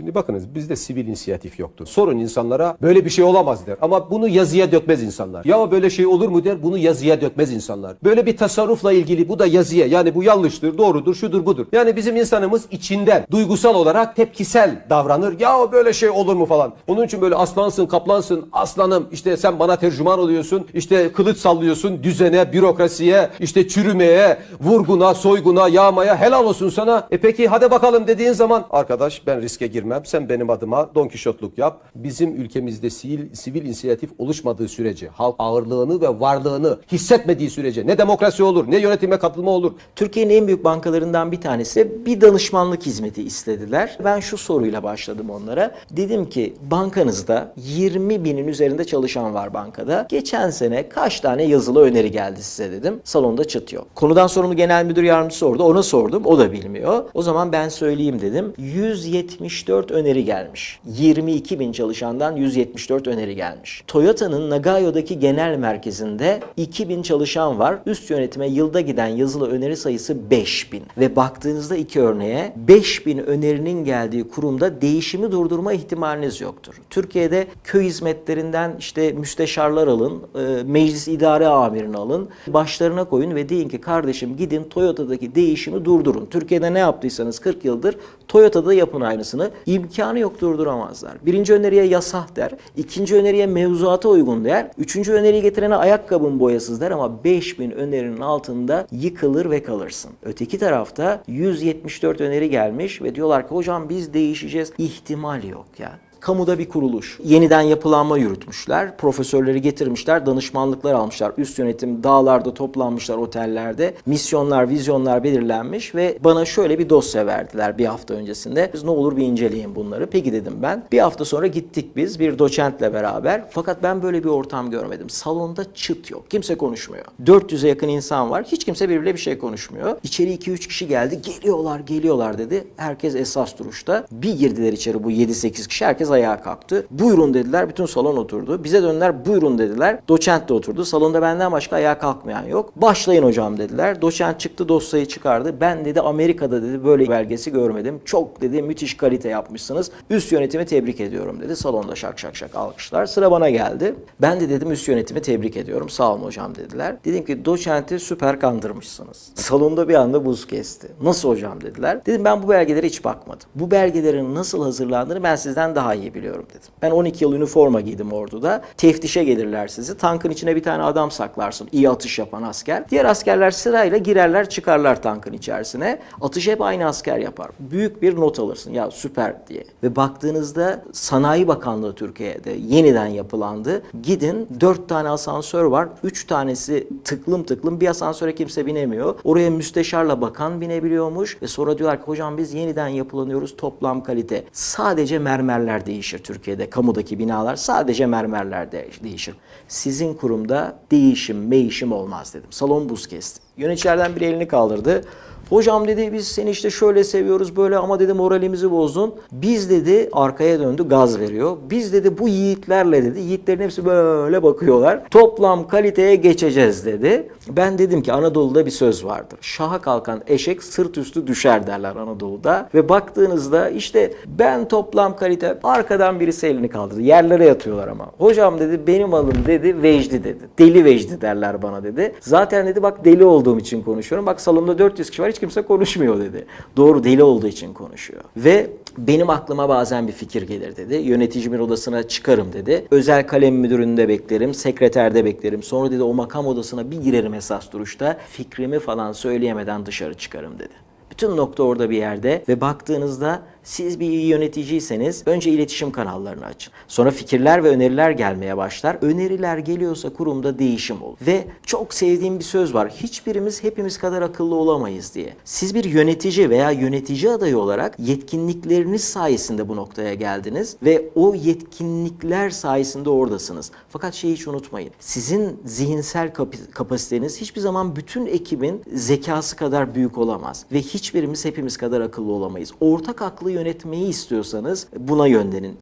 Şimdi bakınız bizde sivil inisiyatif yoktu. Sorun insanlara böyle bir şey olamaz der. Ama bunu yazıya dökmez insanlar. Ya böyle şey olur mu der. Bunu yazıya dökmez insanlar. Böyle bir tasarrufla ilgili bu da yazıya. Yani bu yanlıştır, doğrudur, şudur budur. Yani bizim insanımız içinden duygusal olarak tepkisel davranır. Ya böyle şey olur mu falan. Onun için böyle aslansın, kaplansın, aslanım işte sen bana tercüman oluyorsun. işte kılıç sallıyorsun düzene, bürokrasiye, işte çürümeye, vurguna, soyguna, yağmaya helal olsun sana. E peki hadi bakalım dediğin zaman arkadaş ben riske girmem. Sen benim adıma Don Kişotluk yap. Bizim ülkemizde sivil, sivil inisiyatif oluşmadığı sürece, halk ağırlığını ve varlığını hissetmediği sürece ne demokrasi olur, ne yönetime katılma olur. Türkiye'nin en büyük bankalarından bir tanesi bir danışmanlık hizmeti istediler. Ben şu soruyla başladım onlara. Dedim ki bankanızda 20 binin üzerinde çalışan var bankada. Geçen sene kaç tane yazılı öneri geldi size dedim. Salonda çıt yok. Konudan sorumlu genel müdür yardımcısı orada. Ona sordum. O da bilmiyor. O zaman ben söyleyeyim dedim. 174 öneri gelmiş. 22 bin çalışandan 174 öneri gelmiş. Toyota'nın Nagayo'daki genel merkezinde 2000 çalışan var. Üst yönetime yılda giden yazılı öneri sayısı 5000. Ve baktığınızda iki örneğe 5000 önerinin geldiği kurumda değişimi durdurma ihtimaliniz yoktur. Türkiye'de köy hizmetlerinden işte müsteşarlar alın, e, meclis idare amirini alın, başlarına koyun ve deyin ki kardeşim gidin Toyota'daki değişimi durdurun. Türkiye'de ne yaptıysanız 40 yıldır Toyota'da yapın aynısını. İmkanı yok durduramazlar. Birinci öneriye yasah der. ikinci öneriye mevzuata uygun der. Üçüncü öneriyi getirene ayakkabın boyasız der ama 5000 önerinin altında yıkılır ve kalırsın. Öteki tarafta 174 öneri gelmiş ve diyorlar ki hocam biz değişeceğiz. İhtimal yok ya. Kamuda bir kuruluş. Yeniden yapılanma yürütmüşler. Profesörleri getirmişler, danışmanlıklar almışlar. Üst yönetim dağlarda toplanmışlar otellerde. Misyonlar, vizyonlar belirlenmiş ve bana şöyle bir dosya verdiler bir hafta öncesinde. Biz ne olur bir inceleyin bunları. Peki dedim ben. Bir hafta sonra gittik biz bir doçentle beraber. Fakat ben böyle bir ortam görmedim. Salonda çıt yok. Kimse konuşmuyor. 400'e yakın insan var. Hiç kimse birbiriyle bir şey konuşmuyor. İçeri 2-3 kişi geldi. Geliyorlar, geliyorlar dedi. Herkes esas duruşta. Bir girdiler içeri bu 7-8 kişi. Herkes ayağa kalktı. Buyurun dediler. Bütün salon oturdu. Bize döndüler. Buyurun dediler. Doçent de oturdu. Salonda benden başka ayağa kalkmayan yok. Başlayın hocam dediler. Doçent çıktı dosyayı çıkardı. Ben dedi Amerika'da dedi böyle belgesi görmedim. Çok dedi müthiş kalite yapmışsınız. Üst yönetimi tebrik ediyorum dedi. Salonda şak şak şak alkışlar. Sıra bana geldi. Ben de dedim üst yönetimi tebrik ediyorum. Sağ olun hocam dediler. Dedim ki doçenti süper kandırmışsınız. Salonda bir anda buz kesti. Nasıl hocam dediler. Dedim ben bu belgelere hiç bakmadım. Bu belgelerin nasıl hazırlandığını ben sizden daha iyi biliyorum dedim. Ben 12 yıl üniforma giydim orduda. Teftişe gelirler sizi. Tankın içine bir tane adam saklarsın. İyi atış yapan asker. Diğer askerler sırayla girerler çıkarlar tankın içerisine. Atış hep aynı asker yapar. Büyük bir not alırsın. Ya süper diye. Ve baktığınızda Sanayi Bakanlığı Türkiye'de yeniden yapılandı. Gidin 4 tane asansör var. 3 tanesi tıklım tıklım. Bir asansöre kimse binemiyor. Oraya müsteşarla bakan binebiliyormuş. Ve sonra diyorlar ki hocam biz yeniden yapılanıyoruz. Toplam kalite. Sadece mermerler değişir Türkiye'de. Kamudaki binalar sadece mermerler de- değişir. Sizin kurumda değişim, meyişim olmaz dedim. Salon buz kesti. Yöneticilerden biri elini kaldırdı. Hocam dedi biz seni işte şöyle seviyoruz böyle ama dedi moralimizi bozdun. Biz dedi arkaya döndü gaz veriyor. Biz dedi bu yiğitlerle dedi yiğitlerin hepsi böyle bakıyorlar. Toplam kaliteye geçeceğiz dedi. Ben dedim ki Anadolu'da bir söz vardır. Şaha kalkan eşek sırt üstü düşer derler Anadolu'da. Ve baktığınızda işte ben toplam kalite arkadan birisi elini kaldırdı. Yerlere yatıyorlar ama. Hocam dedi benim alım dedi Vecdi dedi. Deli Vecdi derler bana dedi. Zaten dedi bak deli olduğum için konuşuyorum. Bak salonda 400 kişi var hiç kimse konuşmuyor dedi. Doğru deli olduğu için konuşuyor. Ve benim aklıma bazen bir fikir gelir dedi. Yöneticimin odasına çıkarım dedi. Özel kalem müdüründe beklerim, sekreterde beklerim. Sonra dedi o makam odasına bir girerim esas duruşta. Fikrimi falan söyleyemeden dışarı çıkarım dedi. Bütün nokta orada bir yerde ve baktığınızda siz bir iyi yöneticiyseniz önce iletişim kanallarını açın. Sonra fikirler ve öneriler gelmeye başlar. Öneriler geliyorsa kurumda değişim olur. Ve çok sevdiğim bir söz var. Hiçbirimiz hepimiz kadar akıllı olamayız diye. Siz bir yönetici veya yönetici adayı olarak yetkinlikleriniz sayesinde bu noktaya geldiniz ve o yetkinlikler sayesinde oradasınız. Fakat şeyi hiç unutmayın. Sizin zihinsel kapasiteniz hiçbir zaman bütün ekibin zekası kadar büyük olamaz ve hiçbirimiz hepimiz kadar akıllı olamayız. Ortak aklı yönetmeyi istiyorsanız buna yönlenin.